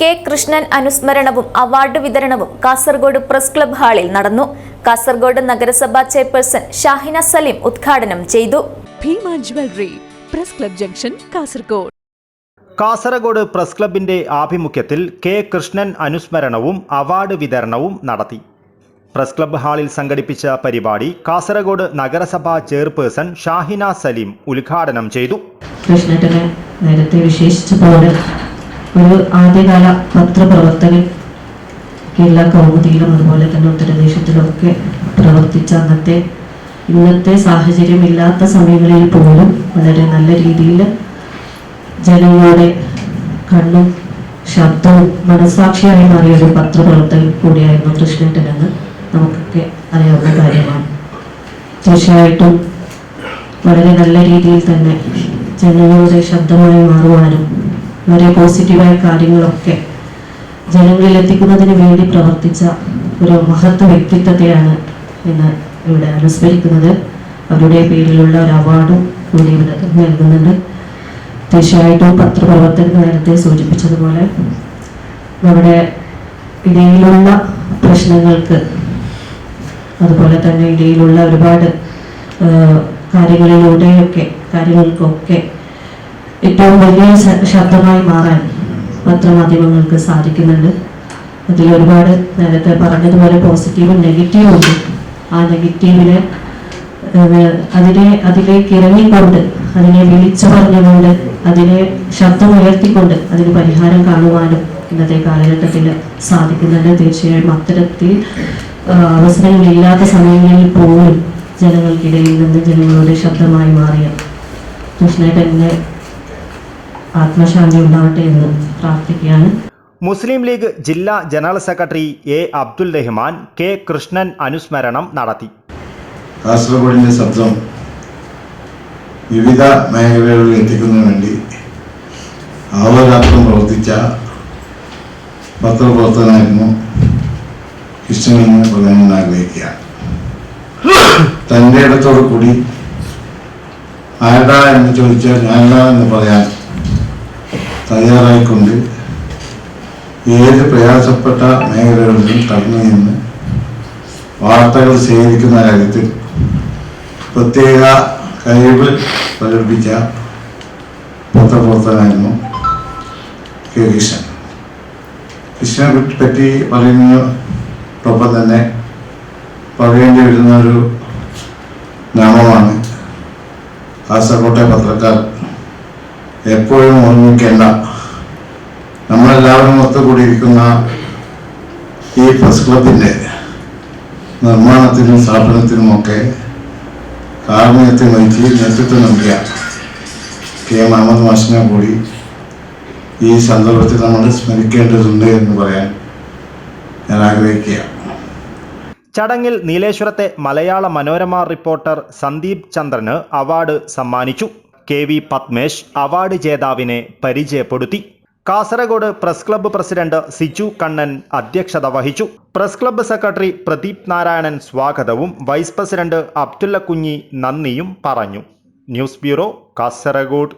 K Krishnan അനുസ്മരണവും award വിതരണവും Kasaragod press club ഹാളിൽ നടന്നു. കാസർഗോഡ് നഗരസഭാ ചെയർപേഴ്സൺ ഷാഹിന സലീം ഉദ്ഘാടനം ചെയ്തു. Bhima jewellery press club junction Kasaragod. Kasaragod press ക്ലബിന്റെ ആഭിമുഖ്യത്തിൽ കെ കൃഷ്ണൻ അനുസ്മരണവും അവാർഡ് വിതരണവും നടത്തി. പ്രസ് ക്ലബ് ഹാളിൽ സംഘടിപ്പിച്ച പരിപാടി കാസർഗോഡ് നഗരസഭാ ചെയർപേഴ്സൺ ഷാഹിന സലീം ഉദ്ഘാടനം ചെയ്തു. കൃഷ്ണേട്ടനെ നേരത്തെ വിശേഷിച്ചപോലെ ഒരു ആദ്യകാല പത്രപ്രവർത്തകൻ കേരള കൗമുദിയിലും അതുപോലെ തന്നെ ഉത്തരദേശത്തിലും ഒക്കെ പ്രവർത്തിച്ച അന്നത്തെ ഇന്നത്തെ സാഹചര്യം ഇല്ലാത്ത സമയങ്ങളിൽ പോലും വളരെ നല്ല രീതിയിൽ ജനങ്ങളുടെ കണ്ണും ശബ്ദവും മനസാക്ഷിയായി മാറിയ ഒരു പത്രപ്രവർത്തകൻ കൂടിയായിരുന്നു കൃഷ്ണേട്ടൻ എന്ന് നമുക്കൊക്കെ അറിയാവുന്ന കാര്യമാണ്. തീർച്ചയായിട്ടും വളരെ നല്ല രീതിയിൽ തന്നെ ജനങ്ങളുടെ ശബ്ദമായി മാറുവാനും വളരെ പോസിറ്റീവായ കാര്യങ്ങളൊക്കെ ജനങ്ങളിൽ എത്തിക്കുന്നതിന് വേണ്ടി പ്രവർത്തിച്ച ഒരു മഹത്വ വ്യക്തിത്വത്തെയാണ് ഇന്ന് ഇവിടെ അനുസ്മരിക്കുന്നത്. അവരുടെ പേരിലുള്ള ഒരു അവാർഡും കൂടി ഇവിടെ നൽകുന്നുണ്ട്. തീർച്ചയായിട്ടും പത്രപ്രവർത്തകർ നേരത്തെ സൂചിപ്പിച്ചതുപോലെ നമ്മുടെ ഇടയിലുള്ള പ്രശ്നങ്ങൾക്ക് അതുപോലെ തന്നെ ഇടയിലുള്ള ഒരുപാട് കാര്യങ്ങളിലൂടെയൊക്കെ കാര്യങ്ങൾക്കൊക്കെ ഏറ്റവും വലിയ ശബ്ദമായി മാറാൻ പത്രമാധ്യമങ്ങൾക്ക് സാധിക്കുന്നുണ്ട്. അതിൽ ഒരുപാട് നേരത്തെ പറഞ്ഞതുപോലെ പോസിറ്റീവും നെഗറ്റീവും ഉണ്ട്. ആ നെഗറ്റീവിനെ അതിനെ അതിലേക്ക് ഇറങ്ങിക്കൊണ്ട് അതിനെ വിളിച്ചു പറഞ്ഞുകൊണ്ട് അതിനെ ശബ്ദമുയർത്തിക്കൊണ്ട് അതിന് പരിഹാരം കാണുവാനും ഇന്നത്തെ കാലഘട്ടത്തിൽ സാധിക്കുന്നുണ്ട്. തീർച്ചയായും അത്തരത്തിൽ അവസരങ്ങളില്ലാത്ത സമയങ്ങളിൽ പോലും ജനങ്ങൾക്കിടയിൽ നിന്ന് ജനങ്ങളുടെ ശബ്ദമായി മാറിയ കൃഷ്ണേട്ടന്റെ ആത്മശാന്തി ഉണ്ടാവട്ടെ എന്ന് പ്രാർത്ഥിക്കുകയാണ്. മുസ്ലിം ലീഗ് ജില്ലാ general secretary A Abdul Rahman K Krishnan അനുസ്മരണം നടത്തി. കാസർഗോഡിന്റെ ശബ്ദം വിവിധ മേഖലകളിൽ എത്തിക്കുന്നതിന് വേണ്ടി ആവരാത്രം പ്രവർത്തിച്ച പത്രപ്രവർത്തകനായിരുന്നു കൃഷ്ണനെന്ന് പറയാൻ ആഗ്രഹിക്കുക തന്റെ ഇടത്തോടു കൂടി ആരടാ എന്ന് ചോദിച്ചാൽ ഞാനടാ എന്ന് പറയാൻ തയ്യാറായിക്കൊണ്ട് ഏത് പ്രയാസപ്പെട്ട മേഖലകളിലും കടന്നു നിന്ന് വാർത്തകൾ സ്വീകരിക്കുന്ന കാര്യത്തിൽ പ്രത്യേക കഴിവ് പ്രകടിപ്പിച്ച പത്രപ്രവർത്തകനായിരുന്നു കെ കൃഷ്ണൻ. കൃഷ്ണനെ പറ്റി പറയുന്നതോടൊപ്പം തന്നെ പറയേണ്ടി വരുന്ന ഒരു നാമമാണ് കാസർകോട്ടെ പത്രക്കാർ. എപ്പോഴും ഓർമ്മിക്കേണ്ട നമ്മളെല്ലാവരും ഒത്തുകൂടിയിരിക്കുന്ന ഈ പ്രസ് ക്ലബിന്റെ നിർമ്മാണത്തിനും സ്ഥാപനത്തിനുമൊക്കെ കാർമ്മികത്വം വഹിച്ച് നേതൃത്വം നൽകിയ കെ. മുഹമ്മദ് മാഷിനെ കൂടി ഈ സന്ദർഭത്തിൽ നമ്മൾ സ്മരിക്കേണ്ടതുണ്ട് എന്ന് പറയാൻ ഞാൻ ആഗ്രഹിക്കുക ചടങ്ങിൽ നീലേശ്വരത്തെ മലയാള മനോരമ റിപ്പോർട്ടർ സന്ദീപ് ചന്ദ്രന് അവാർഡ് സമ്മാനിച്ചു. കെ വി പത്മേഷ് അവാർഡ് ജേതാവിനെ പരിചയപ്പെടുത്തി. Kasaragod press club president Siju Kannan അധ്യക്ഷത വഹിച്ചു. Press club secretary Pradeep Narayanan സ്വാഗതവും വൈസ് പ്രസിഡന്റ് അബ്ദുല്ല കുഞ്ഞി നന്ദിയും പറഞ്ഞു. News bureau Kasaragod.